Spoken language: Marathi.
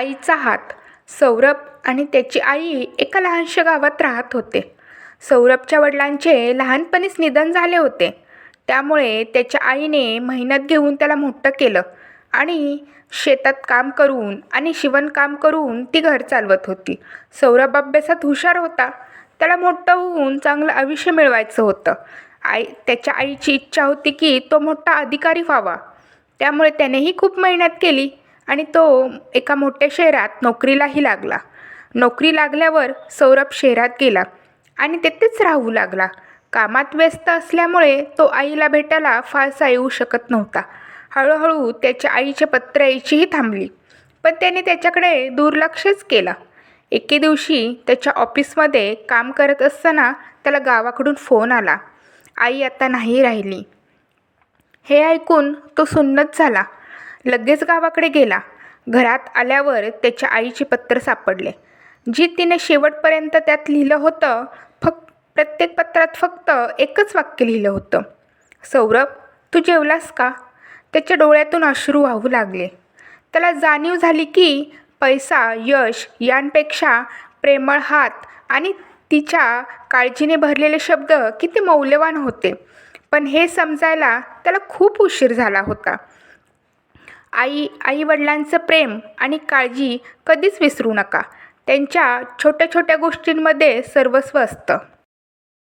आईचा हात. सौरभ आणि त्याची आई एका लहानशा गावात राहत होते. सौरभच्या वडिलांचे लहानपणीच निधन झाले होते. त्यामुळे त्याच्या आईने मेहनत घेऊन त्याला मोठं केलं आणि शेतात काम करून आणि शिवणकाम करून ती घर चालवत होती. सौरभ अभ्यासात हुशार होता. त्याला मोठं होऊन चांगलं आयुष्य मिळवायचं होतं. आई त्याच्या आईची इच्छा होती की तो मोठा अधिकारी व्हावा. त्यामुळे त्यानेही खूप मेहनत केली. आणि तो एका मोठ्या शहरात नोकरीलाही लागला. नोकरी लागल्यावर सौरभ शहरात गेला आणि तेथेच राहू लागला. कामात व्यस्त असल्यामुळे तो आईला भेटायला फारसा येऊ शकत नव्हता. हळूहळू त्याच्या आईचे पत्र यायचीही थांबली पण त्याने त्याच्याकडे दुर्लक्षच केलं. एके दिवशी त्याच्या ऑफिसमध्ये काम करत असताना त्याला गावाकडून फोन आला. आई आता नाही राहिली. हे ऐकून तो सुन्नत झाला. लगेच गावाकडे गेला. घरात आल्यावर त्याच्या आईचे पत्र सापडले. जी तिने शेवटपर्यंत त्यात लिहिलं होतं फक्त प्रत्येक पत्रात फक्त एकच वाक्य लिहिलं होतं. सौरभ तू जेवलास का? त्याच्या डोळ्यातून अश्रू वाहू लागले. त्याला जाणीव झाली की पैसा यश यांपेक्षा प्रेमळ हात आणि तिच्या काळजीने भरलेले शब्द किती मौल्यवान होते. पण हे समजायला त्याला खूप उशीर झाला होता. आई आईवडिलांचं प्रेम आणि काळजी कधीच विसरू नका. त्यांच्या छोट्या छोट्या गोष्टींमध्ये सर्वस्व असतं.